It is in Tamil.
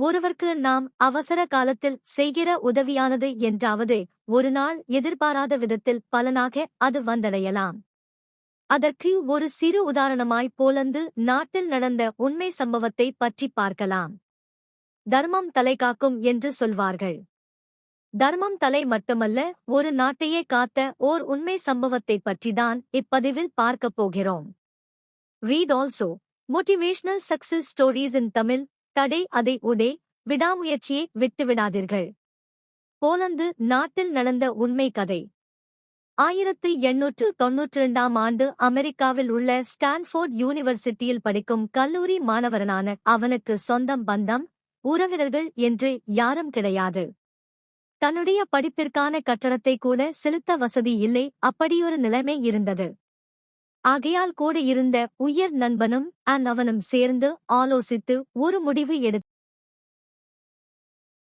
ஒருவர்க்கு நாம் அவசர காலத்தில் செய்கிற உதவியானது என்றாவது ஒரு நாள் எதிர்பாராத விதத்தில் பலனாக அது வந்தடையலாம். அதற்கு ஒரு சிறு உதாரணமாய் போலந்து நாட்டில் நடந்த உண்மை சம்பவத்தை பற்றி பார்க்கலாம். தர்மம் தலை காக்கும் என்று சொல்வார்கள். தர்மம் தலை மட்டுமல்ல ஒரு நாட்டையே காத்த ஓர் உண்மை சம்பவத்தை பற்றிதான் இப்பதிவில் பார்க்கப் போகிறோம். Read also motivational success stories in Tamil தடை அதை உடே விடாமுயற்சியை விட்டுவிடாதீர்கள். போலந்து நாட்டில் நடந்த உண்மை கதை. ஆயிரத்து எண்ணூற்று தொன்னூற்றி இரண்டாம் ஆண்டு அமெரிக்காவில் உள்ள ஸ்டான்ஃபோர்ட் யூனிவர்சிட்டியில் படிக்கும் கல்லூரி மாணவரனான அவனுக்கு சொந்தம் பந்தம் உறவினர்கள் என்று யாரும் கிடையாது. தன்னுடைய படிப்பிற்கான கட்டணத்தை கூட செலுத்த வசதி இல்லை அப்படியொரு நிலைமை இருந்தது. ஆகையால் கூட இருந்த உயர் நண்பனும் அன் அவனும் சேர்ந்து ஆலோசித்து ஒரு முடிவு எடுத்து